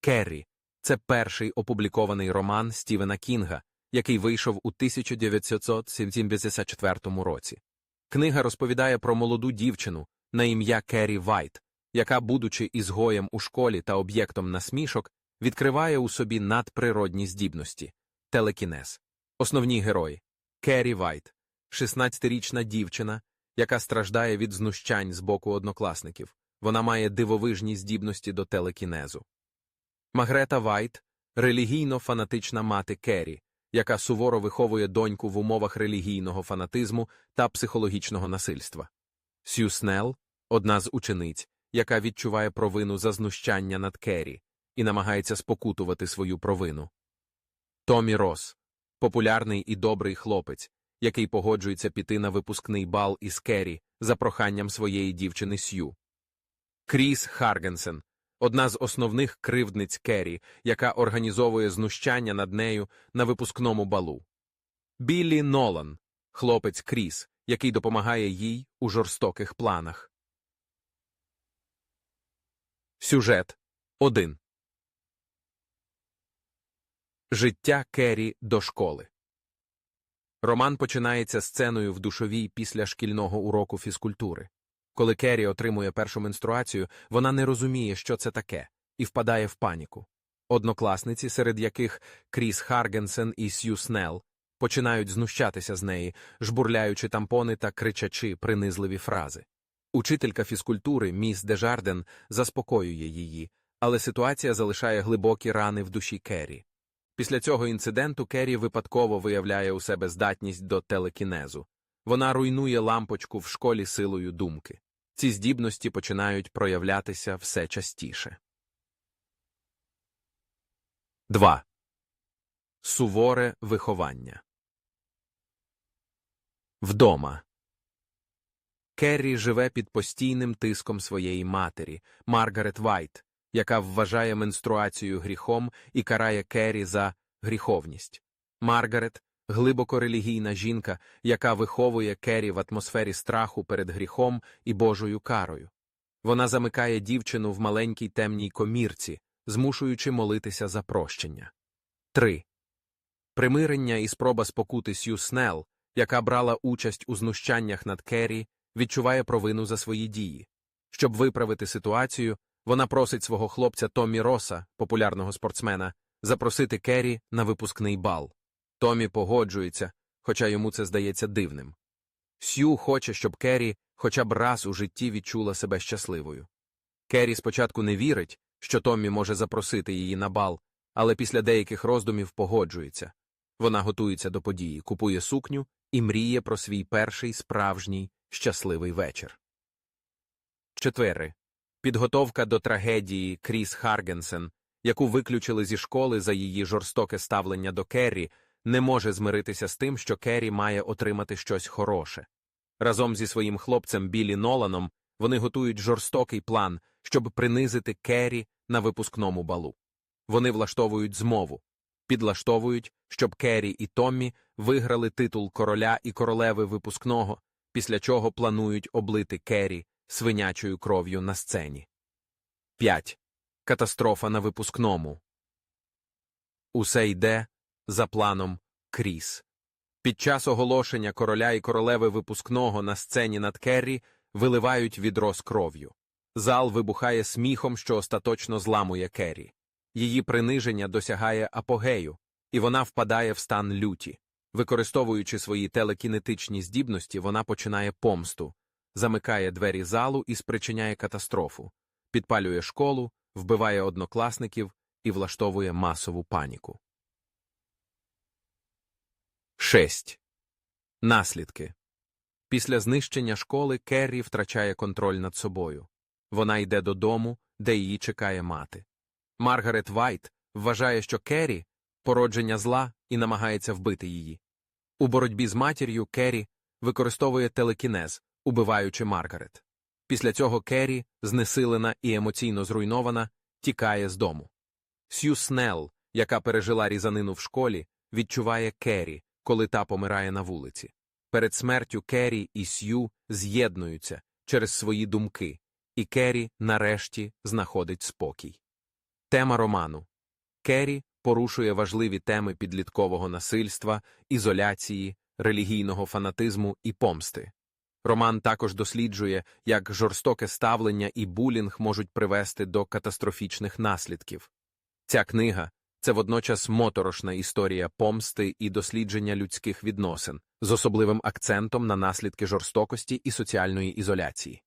Керрі це перший опублікований роман Стівена Кінга, який вийшов у 1974 році. Книга розповідає про молоду дівчину на ім'я Керрі Вайт, яка, будучи ізгоєм у школі та об'єктом насмішок, відкриває у собі надприродні здібності телекінез. Основні герої Керрі Вайт, 16-річна дівчина, яка страждає від знущань з боку однокласників. Вона має дивовижні здібності до телекінезу. Магрета Вайт релігійно-фанатична мати Керрі, яка суворо виховує доньку в умовах релігійного фанатизму та психологічного насильства. Сью Снелл одна з учениць, яка відчуває провину за знущання над Керрі і намагається спокутувати свою провину. Томі Рос популярний і добрий хлопець, який погоджується піти на випускний бал із Керрі за проханням своєї дівчини Сью. Кріс Харгенсен одна з основних кривдниць Керрі, яка організовує знущання над нею на випускному балу. Біллі Нолан хлопець Кріс, який допомагає їй у жорстоких планах. Сюжет 1 Життя Керрі до школи Роман починається сценою в душовій після шкільного уроку фізкультури. Коли Керрі отримує першу менструацію, вона не розуміє, що це таке, і впадає в паніку. Однокласниці, серед яких Кріс Харгенсен і Сью Снелл, починають знущатися з неї, жбурляючи тампони та кричачи принизливі фрази. Учителька фізкультури міс Дежарден заспокоює її, але ситуація залишає глибокі рани в душі Керрі. Після цього інциденту Керрі випадково виявляє у себе здатність до телекінезу. Вона руйнує лампочку в школі силою думки. Ці здібності починають проявлятися все частіше. 2. Суворе виховання Вдома Керрі живе під постійним тиском своєї матері, Маргарет Вайт, яка вважає менструацію гріхом і карає Керрі за гріховність. Маргарет глибоко релігійна жінка, яка виховує Керрі в атмосфері страху перед гріхом і Божою карою. Вона замикає дівчину в маленькій темній комірці, змушуючи молитися за прощення. 3. Примирення і спроба спокути Сью Снелл, яка брала участь у знущаннях над Керрі, відчуває провину за свої дії. Щоб виправити ситуацію, вона просить свого хлопця Томмі Роса, популярного спортсмена, запросити Керрі на випускний бал. Томі погоджується, хоча йому це здається дивним. Сью хоче, щоб Керрі хоча б раз у житті відчула себе щасливою. Керрі спочатку не вірить, що Томмі може запросити її на бал, але після деяких роздумів погоджується. Вона готується до події, купує сукню і мріє про свій перший справжній щасливий вечір. Четвери. Підготовка до трагедії Кріс Харгенсен, яку виключили зі школи за її жорстоке ставлення до Керрі, не може змиритися з тим, що Керрі має отримати щось хороше. Разом зі своїм хлопцем Білі Ноланом вони готують жорстокий план, щоб принизити Керрі на випускному балу. Вони влаштовують змову, підлаштовують, щоб Керрі і Томмі виграли титул короля і королеви випускного, після чого планують облити Керрі свинячою кров'ю на сцені. 5. Катастрофа на випускному. Усе йде за планом Кріс. Під час оголошення короля і королеви випускного на сцені над Керрі виливають відро з кров'ю. Зал вибухає сміхом, що остаточно зламує Керрі. Її приниження досягає апогею, і вона впадає в стан люті. Використовуючи свої телекінетичні здібності, вона починає помсту, замикає двері залу і спричиняє катастрофу, підпалює школу, вбиває однокласників і влаштовує масову паніку. 6. Наслідки Після знищення школи Керрі втрачає контроль над собою. Вона йде додому, де її чекає мати. Маргарет Вайт вважає, що Керрі породження зла і намагається вбити її. У боротьбі з матір'ю Керрі використовує телекінез, убиваючи Маргарет. Після цього Керрі, знесилена і емоційно зруйнована, тікає з дому. Сью Снелл, яка пережила різанину в школі, відчуває Керрі, коли та помирає на вулиці. Перед смертю Керрі і Сью з'єднуються через свої думки, і Керрі нарешті знаходить спокій. Тема роману Керрі порушує важливі теми підліткового насильства, ізоляції, релігійного фанатизму і помсти. Роман також досліджує, як жорстоке ставлення і булінг можуть привести до катастрофічних наслідків. Ця книга це водночас моторошна історія помсти і дослідження людських відносин з особливим акцентом на наслідки жорстокості і соціальної ізоляції.